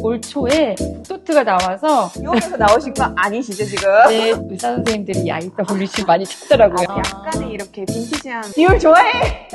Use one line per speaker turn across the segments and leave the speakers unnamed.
올 초에 북토트가 나와서
유혹에서 나오신 거 아니시죠 지금?
네, 의사 선생님들이 IWC 많이 찾더라고요.
아, 약간의 이렇게 빈티지한 디올 좋아해?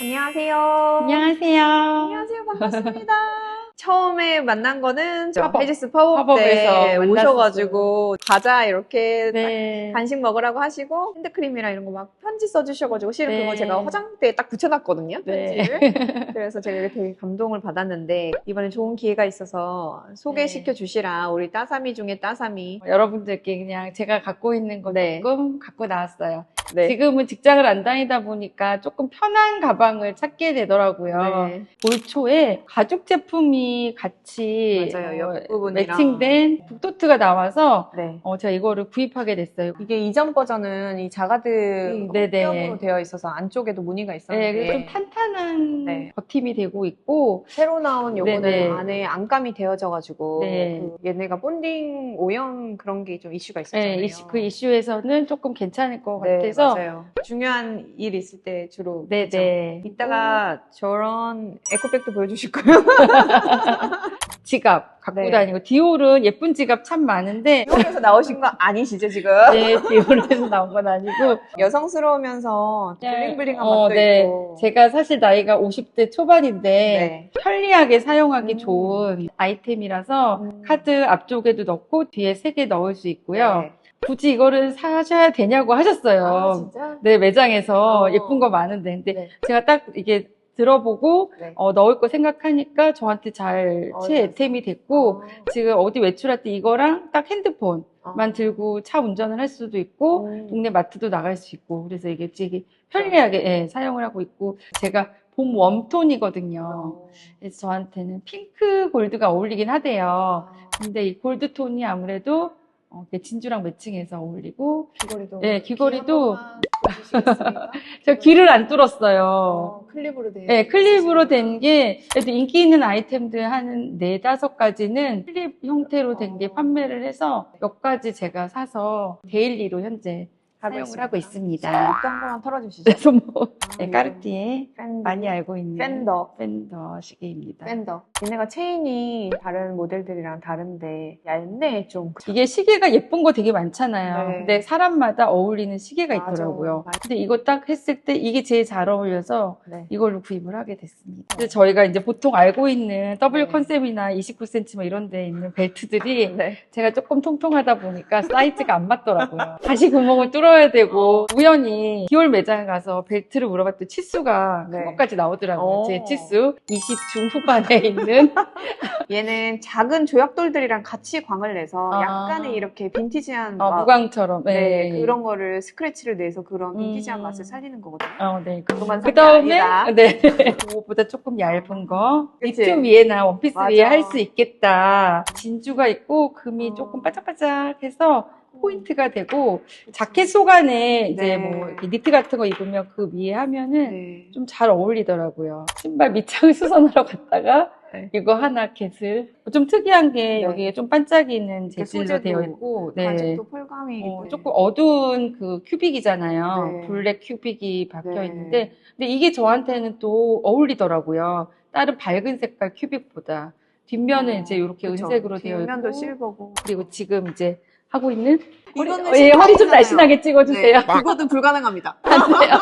안녕하세요.
안녕하세요.
안녕하세요. 반갑습니다. 처음에 만난 거는 저
팝업.
헤지스 팝업
팝업에서
때
만났었어요.
오셔가지고 과자 이렇게
네.
간식 먹으라고 하시고 핸드크림이랑 이런 거 막 편지 써주셔가지고 실은
네.
그거 제가 화장대에 딱 붙여놨거든요
네.
편지를 그래서 제가 되게 감동을 받았는데 이번에 좋은 기회가 있어서 소개시켜 주시라 우리 따사미 중에 따사미
여러분들께 그냥 제가 갖고 있는 거
네.
조금 갖고 나왔어요.
네.
지금은 직장을 안 다니다 보니까 조금 편한 가방을 찾게 되더라고요.
네.
올 초에 가죽 제품이 같이
맞아요.
어,
옆부분이랑.
매칭된 북토트가 나와서
네.
어, 제가 이거를 구입하게 됐어요.
이게 이전 버전은 이 자가드
음, 네네.
흑염으로 되어 있어서 안쪽에도 무늬가
네,
있었는데
그래서 좀 탄탄한
네.
버팀이 되고 있고
새로 나온 요거는
네네.
안에 안감이 되어져가지고
네.
그 얘네가 본딩 오염 그런 게 좀 이슈가 있었잖아요.
네, 이슈- 그 이슈에서는 조금 괜찮을 것
네,
같아서
맞아요. 중요한 일 있을 때 주로
네,
그죠?
네.
이따가 저런 에코백도 보여주실 거예요.
지갑 갖고
네.
다니고 디올은 예쁜 지갑 참 많은데
미국에서 나오신 거 아니시죠 지금?
네, 디올에서 나온 건 아니고
여성스러우면서 블링블링한
어,
맛도
네.
있고.
제가 사실 나이가 50대 초반인데
네.
편리하게 사용하기
음.
좋은 아이템이라서
음.
카드 앞쪽에도 넣고 뒤에 세 개 넣을 수 있고요.
네.
굳이 이거를 사셔야 되냐고 하셨어요.
아, 진짜?
네, 매장에서
어.
예쁜 거 많은데. 근데
네.
제가 딱 이게 들어보고
네.
어, 넣을 거 생각하니까 저한테 잘
어,
최애템이 됐고 지금 어디 외출할 때 이거랑 딱 핸드폰만
어.
들고 차 운전을 할 수도 있고
음.
동네 마트도 나갈 수 있고 그래서 이게 되게 편리하게 예, 사용을 하고 있고 제가 봄 웜톤이거든요.
어.
그래서 저한테는 핑크 골드가 어울리긴 하대요.
아,
근데 이 골드 톤이 아무래도 어, 내 진주랑 매칭해서 어울리고
귀걸이도.
네, 귀걸이도. 저 귀를 안 뚫었어요.
어, 클립으로 된.
네, 클립으로 된 게, 그래도 인기 있는 아이템들 한 네 다섯 가지는 클립 형태로 된게
어.
판매를 해서 몇 가지 제가 사서 데일리로 현재 사용을. 하고 있습니다.
이것도 한 번만 털어주시죠.
그래서 뭐,
아,
네, 까르띠에
팬더.
많이 알고 있는
팬더.
팬더 시계입니다.
팬더. 얘네가 체인이 다른 모델들이랑 다른데 얇네 좀.
이게 시계가 예쁜 거 되게 많잖아요.
네.
근데 사람마다 어울리는 시계가
맞아.
있더라고요.
맞아.
근데 이거 딱 했을 때 이게 제일 잘 어울려서
네.
이걸로 구입을 하게 됐습니다. 근데 저희가 이제 보통 알고 있는 W
네.
컨셉이나 29cm 뭐 이런 데 있는 벨트들이
네.
제가 조금 통통하다 보니까 사이즈가 안 맞더라고요. 다시 구멍을 뚫어 야 되고 우연히 디올 매장에 가서 벨트를 물어봤더니 치수가
네.
그것까지 나오더라고요.
오.
제 치수 20 중후반에 있는
얘는 작은 조약돌들이랑 같이 광을 내서
아.
약간의 이렇게 빈티지한
어,
맛.
무광처럼
네,
네.
그런 거를 스크래치를 내서 그런 빈티지한
음.
맛을 살리는 거거든요.
어, 네.
그것만
그 다음에. 네. 그거보다 조금 얇은 거.
그치?
니트 위에나 원피스
맞아.
위에 할 수 있겠다. 진주가 있고, 금이
어.
조금 바짝바짝해서 포인트가 되고, 자켓 속 안에 이제
네.
뭐, 니트 같은 거 입으면 그 위에 하면은
네.
좀 잘 어울리더라고요. 신발 밑창 수선하러 갔다가,
네.
이거 하나 겟을. 좀 특이한 게
네.
여기에 좀 반짝이는 재질로 되어 있고, 네.
가죽도 펄감이
어,
네.
조금 어두운 그 큐빅이잖아요.
네.
블랙 큐빅이 박혀
네.
있는데, 근데 이게 저한테는 또 어울리더라고요. 다른 밝은 색깔 큐빅보다. 뒷면은
어,
이제 이렇게
그쵸.
은색으로 되어
뒷면도
있고,
실버고.
그리고 지금 이제 하고 있는 허리,
이거는
어, 예, 허리 좀. 날씬하게 찍어주세요.
네, 그거도 불가능합니다.
안 돼요.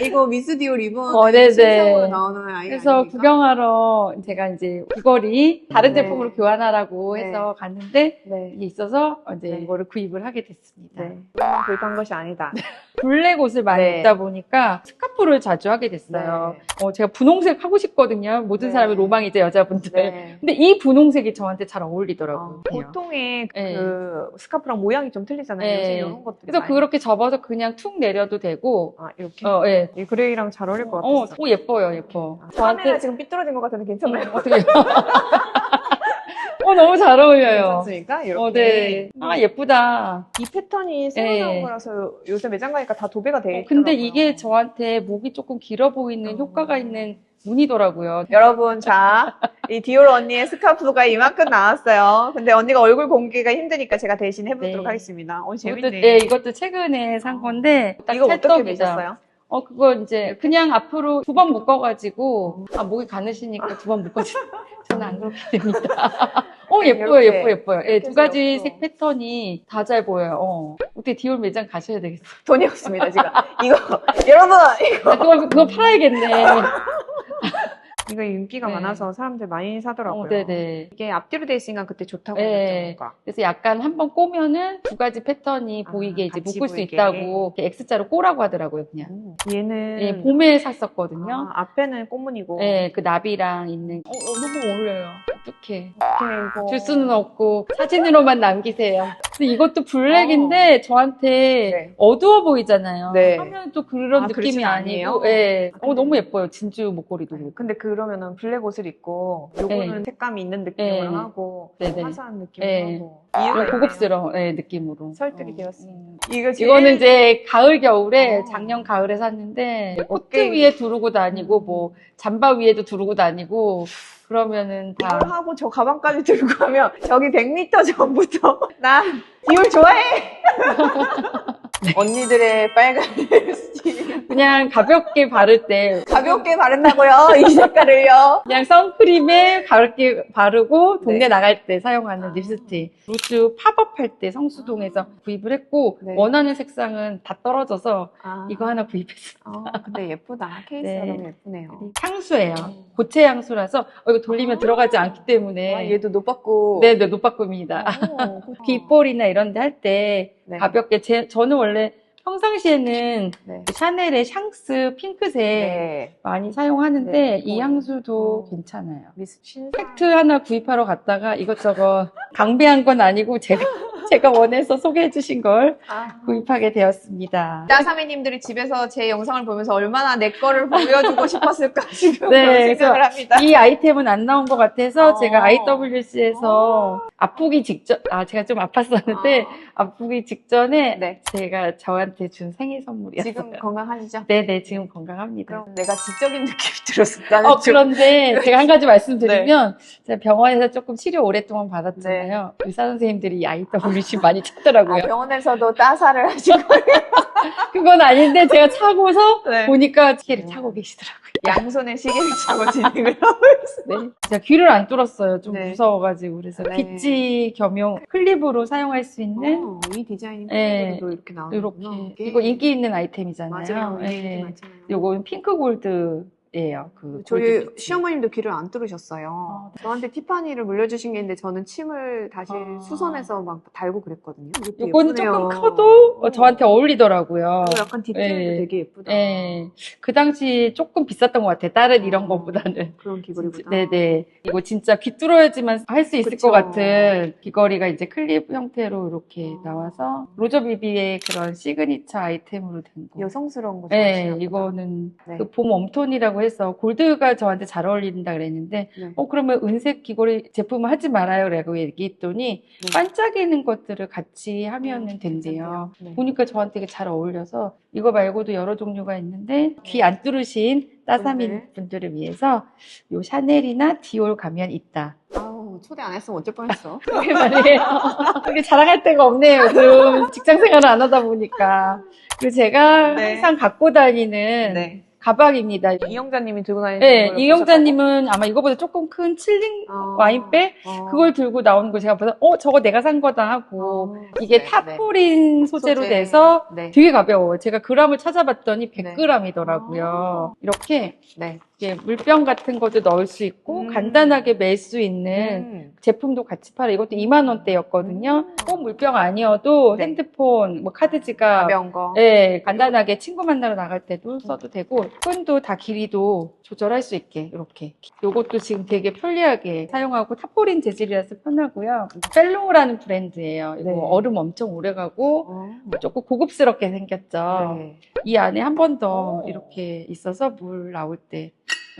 이거 미스디오 리본
어, 네네.
신상으로 나오는 아이
그래서
아닙니까?
구경하러 제가 이제 귀걸이 다른
네.
제품으로 교환하라고
네.
해서 갔는데
네.
이게 있어서 이제
네.
이거를 구입을 하게 됐습니다.
네. 구입한 것이 아니다.
블랙 옷을 많이
네.
입다 보니까 스카프를 자주 하게 됐어요. 어, 제가 분홍색 하고 싶거든요. 모든
네.
사람의 로망이죠, 여자분들.
네.
근데 이 분홍색이 저한테 잘
어,
어울리더라고요.
보통의
네.
그 스카프랑 모양이 좀 틀리잖아요.
네.
이런 것들.
그래서 그렇게 접어서 그냥 툭 내려도 되고,
아, 이렇게.
어, 예.
이 그레이랑 잘 어울릴 것
어,
같았어.
오, 예뻐요, 예뻐.
아,
저한테,
지금 삐뚤어진 것 같은데 괜찮나요?
음, 어떻게. 어, 너무 잘 어울려요.
괜찮습니까? 이렇게.
어, 네. 아, 예쁘다.
이 패턴이 새로
네.
나온 거라서 요새 매장 가니까 다 도배가 돼
어,
있더라고요.
근데 이게 저한테 목이 조금 길어 보이는
어.
효과가 있는 무늬더라고요.
여러분, 자, 이 디올 언니의 스카프가 이만큼 나왔어요. 근데 언니가 얼굴 공개가 힘드니까 제가 대신 해보도록
네.
하겠습니다. 어,
이것도,
재밌네.
네, 이것도 최근에 산 건데, 딱
이거 어떻게. 매셨어요?
어, 그거 이제 그냥 앞으로 두 번 묶어가지고, 아, 목이 가느시니까 두 번 묶어주. 저는 안 그렇게 됩니다. 어, 예뻐요,
이렇게
예뻐요, 예뻐요. 예, 두 가지
예뻐.
색 패턴이 다 잘 보여요. 어. 어떻게 디올 매장 가셔야 되겠어요.
돈이 없습니다, 지금. 이거, 여러분! 이거.
아, 그거, 그거 팔아야겠네.
이거 인기가
네.
많아서 사람들 많이 사더라고요.
어, 네네.
이게 앞뒤로 돼 있으니까 그때 좋다고
네.
그랬죠.
그래서 약간 한번 꼬면은 두 가지 패턴이
아,
보이게 이제 묶을 수
보이게.
있다고 이렇게 X자로 꼬라고 하더라고요, 그냥.
음, 얘는
예, 봄에 샀었거든요.
아, 앞에는 꽃무늬고
예, 그 나비랑 있는. 어, 어, 너무 어울려요. 어떡해.
이렇게 이거
줄 수는 없고 사진으로만 남기세요. 근데 이것도 블랙인데 저한테
네.
어두워 보이잖아요.
네.
하면 또 그런
아,
느낌이
그렇진
아니고. 예. 어, 너무 예뻐요. 진주 목걸이도.
근데 그 러면은 블랙 옷을 입고 요거는
네.
색감이 있는 느낌으로
네.
하고
네네.
화사한 느낌으로
네.
하고
좀
이유가.
고급스러운 예, 느낌으로.
설득이
어,
되었습니다.
음.
이거 제일
이거는 이제 가을 겨울에
어.
작년 가을에 샀는데 코트
어깨
위에 두르고 다니고
음.
뭐 잠바 위에도 두르고 다니고 그러면은
이걸
다
하고 저 가방까지 들고 가면 저기 100m 전부터 나 디올 좋아해. 언니들의 빨간 립스틱
그냥 가볍게 바를 때
가볍게 바른다고요 이 색깔을요.
그냥 선크림에 가볍게 바르고 동네
네.
나갈 때 사용하는
아.
립스틱. 루즈 팝업 할 때 성수동에서 구입을 했고
네.
원하는 색상은 다 떨어져서
아,
이거 하나 구입했어요.
아, 근데 예쁘다 케이스가
네.
너무 예쁘네요.
향수예요. 고체 향수라서 어, 이거 돌리면
아.
들어가지 않기 때문에
아, 얘도 노받고
네, 네, 노빠꿈입니다.
오,
귓볼이나 이런 데 할 때
네.
가볍게 제, 저는 원래 평상시에는
네.
샤넬의 샹스 핑크색
네.
많이 사용하는데
네.
이
어.
향수도
어.
괜찮아요.
미스 신상
팩트 하나 구입하러 갔다가 이것저것 강배한 건 아니고 제가 제가 원해서 소개해 주신 걸
아.
구입하게 되었습니다.
짜사미님들이 집에서 제 영상을 보면서 얼마나 내 거를 보여주고 싶었을까 지금
네,
그런 생각을 합니다.
이 아이템은 안 나온 것 같아서
어.
제가 IWC에서 아프기 직전, 아, 제가 좀 아팠었는데, 아 프기 직전에
네.
제가 저한테 준 생일 선물이었어요.
지금 건강하시죠?
네네, 지금 건강합니다.
그럼 내가 지적인 느낌이. 나는
어,
좀-
그런데 제가 한 가지 말씀드리면, 제가 병원에서 조금 치료 오랫동안 받았잖아요. 의사 선생님들이 이 IWC 많이
아,
찾더라고요.
병원에서도 따사를 하시고
그건 아닌데, 제가 차고서
네.
보니까 시계를 차고 계시더라고요.
양손에 시계를 차고 진행을 하고 있어요.
네. 제가 귀를 안 뚫었어요. 좀
네.
무서워가지고. 그래서
네.
빗지 겸용 클립으로 사용할 수 있는
어, 이 디자인이
네.
도 이렇게 나오는
이렇게 이거 인기 있는 아이템이잖아요.
맞아요.
예.
인기 많잖아요.
요거는 핑크 골드 예요. 그
저희
골드 비치.
시어머님도 귀를 안 뚫으셨어요.
아,
저한테 티파니를 물려주신 게 있는데 저는 침을 다시
아.
수선해서 막 달고 그랬거든요. 예쁘네요.
조금 커도 어, 저한테 어울리더라고요.
어, 약간 디테일도
예.
되게 예쁘다.
예. 그 당시 조금 비쌌던 것 같아요. 다른 이런
어.
거보다는.
그런 귀걸이보다.
네네. 이거 진짜 귀 뚫어야지만 할 수 있을
그쵸.
것 같은 귀걸이가 이제 클립 형태로 이렇게
어.
나와서 로저 비비의 그런 시그니처 아이템으로 된 거.
여성스러운 거
네,
보다.
이거는
네.
그 봄 웜톤이라고 해서 골드가 저한테 잘 어울린다 그랬는데,
네.
어, 그러면 은색 귀걸이 제품을 하지 말아요. 라고 얘기했더니,
네.
반짝이는 것들을 같이 하면은 된대요.
네.
보니까 저한테 잘 어울려서, 이거 말고도 여러 종류가 있는데, 귀 안 뚫으신 따사미
분들.
분들을 위해서, 요 샤넬이나 디올 가면 있다.
초대 안 했으면 어쩔 뻔했어.
그게 말이에요. 그게 자랑할 데가 없네요. 요즘 직장 생활을 안 하다 보니까. 그리고 제가
네.
항상 갖고 다니는
네.
가방입니다.
이영자님이 들고 다니는
네,
걸
이영자님은 아마 이거보다 조금 큰 칠링?
어.
와인백
어.
그걸 들고 나오는 거 제가 보서 어 저거 내가 산 거다 하고
어.
이게
네,
타포린 소재로
소재.
돼서
네.
되게 가벼워요. 제가 그람을 찾아봤더니
네.
100g이더라고요. 이렇게
네.
이게 물병 같은 것도 넣을 수 있고
음.
간단하게 멜 수 있는
음.
제품도 같이 팔아. 이것도 2만 원대였거든요. 꼭 물병 아니어도
네.
핸드폰, 뭐 카드 지갑,
가벼운 거.
예, 간단하게 친구 만나러 나갈 때도 써도 되고 끈도 다 길이도 조절할 수 있게 이렇게. 요것도 지금 되게 편리하게 사용하고 타포린 재질이라서 편하고요. 펠로우라는 브랜드예요. 이거
네.
얼음 엄청 오래 가고
어.
조금 고급스럽게 생겼죠.
네.
이 안에 한 번더
오.
이렇게 있어서 물 나올 때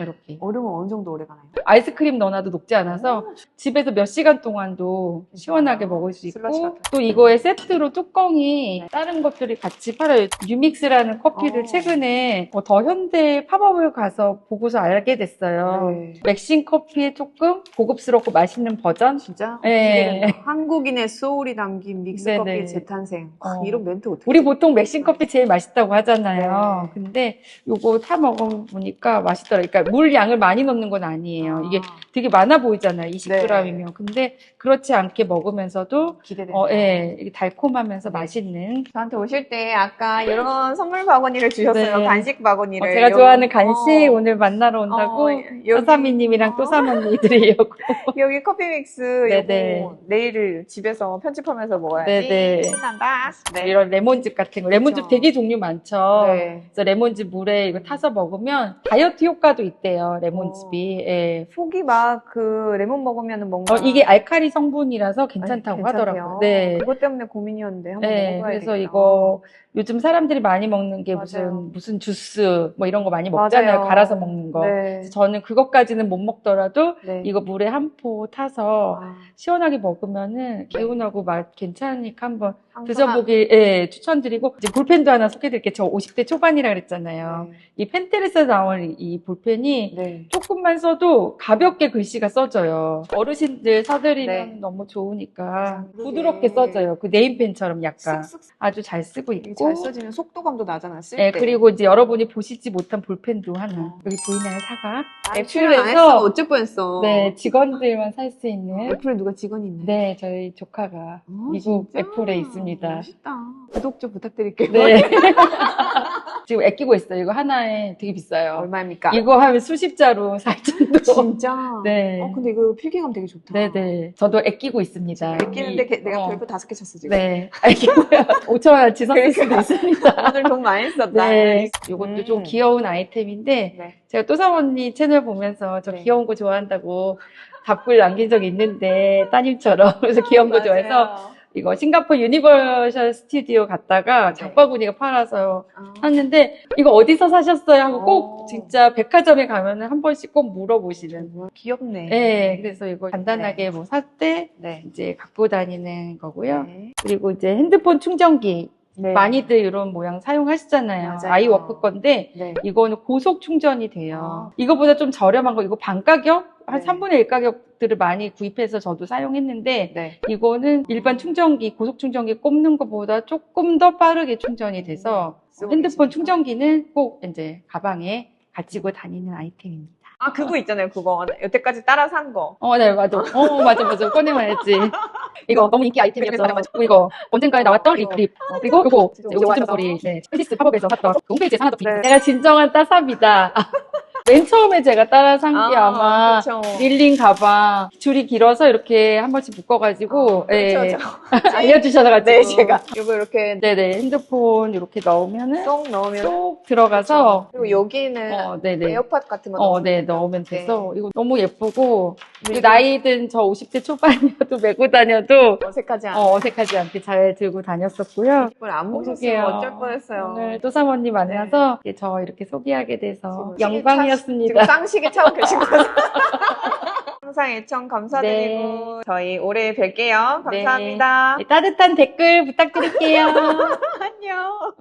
이렇게
얼음은 어느 정도 오래 가나요?
아이스크림 넣어놔도 녹지 않아서 집에서 몇 시간 동안도 시원하게 먹을 수
슬러시
있고
같은
또 이거에 세트로 뚜껑이 다른 것들이 같이 팔아요. 유믹스라는 커피를
어.
최근에 어, 더 현대 팝업을 가서 보고서 알게 됐어요.
네.
맥신 커피의 조금 고급스럽고 맛있는 버전?
진짜?
네.
기대된다. 한국인의 소울이 담긴 믹스
네,
커피
네.
재탄생. 아,
어.
이런 멘트 어떻게?
우리 보통 맥신 커피 제일 맛있다고 하잖아요.
네.
근데 요거 타 먹어보니까 맛있더라. 그러니까 물 양을 많이 넣는 건 아니에요. 이게 되게 많아 보이잖아요. 20g이면. 근데 그렇지 않게 먹으면서도
기대돼.
어, 예, 달콤하면서 맛있는
저한테 오실 때 아까 이런 선물 바구니를 주셨어요.
네.
간식
어,
바구니를.
제가
요-
좋아하는 간식
어,
오늘 만나러 온다고
어, 어.
또사언니 드리려고.
여기 커피 믹스
네네.
요거 내일을 집에서 편집하면서 먹어야지.
네네.
신난다. 네.
이런 레몬즙 같은 거. 레몬즙
그쵸.
되게 종류 많죠.
네.
그래서 레몬즙 물에 이거 타서 먹으면 다이어트 효과도 있 대요. 레몬즙이. 예.
속이 막 그 레몬 먹으면 뭔가
어, 이게 알칼리 성분이라서 괜찮다고
아니,
하더라고요. 네.
그것 때문에 고민이었는데 한번
네,
먹어봐야
그래서. 이거 요즘 사람들이 많이 먹는 게
맞아요.
무슨 무슨 주스 뭐 이런 거 많이 먹잖아요.
맞아요.
갈아서 먹는 거.
네.
저는 그것까지는 못 먹더라도
네.
이거 물에 한 포 타서
아,
시원하게 먹으면은 개운하고 맛 괜찮으니까 한번 드셔보길 예, 추천드리고 이제 볼펜도 하나 소개드릴게요. 저 50대 초반이라 그랬잖아요. 이 펜텔에서 나온 이 볼펜이
네. 네.
조금만 써도 가볍게 글씨가 써져요. 어르신들 사드리면
네.
너무 좋으니까
그러게.
부드럽게 써져요. 그 네임펜처럼 약간
쓱쓱
아주 잘 쓰고 있고.
잘 써지면 속도감도 나잖아. 쓸
네,
때.
그리고 이제 여러분이 보시지 못한 볼펜도 하나.
어.
여기 보이나요?
아, 안
애플에서-
했어. 어쩔 뻔했어.
네, 직원들만 살 수 있는.
애플에 누가 직원이 있네.
네, 저희 조카가
어,
미국
진짜?
애플에 있습니다.
멋있다. 구독 좀 부탁드릴게요.
네. 지금 아끼고 있어요. 이거 하나에 되게 비싸요.
얼마입니까?
이거 하면 수십 자로 살 정도.
진짜?
네.
어, 근데 이거 필기감 되게 좋다.
네네. 저도 아끼고 있습니다.
아끼는데 게- 내가
어.
별표 다섯 개 쳤어, 지금.
네. 아끼고요. 5천원어치 썼을 수도
그러니까.
있습니다.
오늘 돈 많이 썼다.
네. 이것도
음.
좀 귀여운 아이템인데,
네.
제가 또사언니 채널 보면서 저
네.
귀여운 거 좋아한다고 답글 남긴 적이 있는데, 따님처럼. 그래서 귀여운 거 좋아해서. 이거 싱가포르 유니버셜 스튜디오 갔다가
네.
장바구니가 팔아서
아.
샀는데, 이거 어디서 사셨어요? 하고 꼭
어.
진짜 백화점에 가면 은 한 번씩 꼭 물어보시는.
귀엽네.
네, 그래서 이거 간단하게 뭐살때
네.
이제 갖고 다니는 거고요.
네.
그리고 이제 핸드폰 충전기
네.
많이들 이런 모양 사용하시잖아요.
맞아요.
아이워크 건데
네.
이거는 고속 충전이 돼요.
아.
이거보다 좀 저렴한 거 이거 반 가격 한
네.
3분의 1 가격들을 많이 구입해서 저도 사용했는데
네.
이거는 일반 충전기 고속 충전기 꼽는 것보다 조금 더 빠르게 충전이 돼서
쓰고
핸드폰
계십니까?
충전기는 꼭 이제 가방에 가지고 다니는 아이템입니다.
아, 그거 있잖아요, 그거. 여태까지 따라 산 거.
어, 네, 맞아. 어, 맞아, 맞아. 꺼내봐야지. 이거 너무 인기 아이템이었죠. 이거 언젠가에 나왔던 이
이거.
그립. 그리고 이거 요즘. 소리. 네. 플리스 팝업에서 샀던 그 홈페이지에 하나 더
네.
내가 진정한 따삽이다. 맨 처음에 제가 따라 산 게 아, 마
그쵸.
릴링 가방 줄이 길어서 이렇게 한 번씩 묶어가지고
아,
예, 알려주셔가지고
네, 제가. 이거 이렇게
네네 핸드폰 이렇게 넣으면은
쏙 넣으면.
쏙 들어가서
그리고 여기는
어 네네
에어팟 같은 거
어,
넣으면
네. 넣으면
네.
돼서 이거 너무 예쁘고 나이든 저 50대 초반이어도 메고 다녀도
어색하지 않아.
어, 어색하지 않게 잘 들고 다녔었고요.
이걸 안 보셨으면. 어쩔 뻔했어요.
오늘 또 사모님 만나서 이렇게 저 이렇게 소개하게 돼서
지금
영광이었 습니다.
지금 쌍시계 차고 계신 거죠? 항상 애청 감사드리고
네.
저희 올해 뵐게요.
네.
감사합니다.
네, 따뜻한 댓글 부탁드릴게요.
안녕.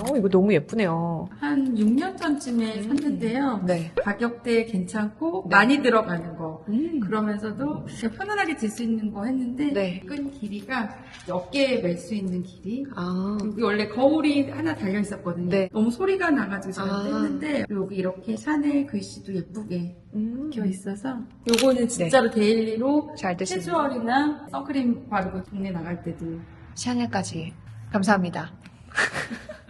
어, 이거 너무 예쁘네요.
한 6년 전쯤에
음.
샀는데요.
네.
가격대 괜찮고
네.
많이 들어가는 거.
음.
그러면서도 그냥 편안하게 들수 있는 거 했는데
네.
끈 길이가 어깨에 멜 수 있는 길이
아.
여기 원래 거울이 하나 달려 있었거든요.
네.
너무 소리가 나가지고 제가
아.
뺐는데 여기 이렇게 샤넬 글씨도 예쁘게
음.
있어서 요거는 진짜로 데일리로
잘 드시네요.
캐주얼이나 선크림 바르고 동네 나갈 때도
샤넬까지. 감사합니다.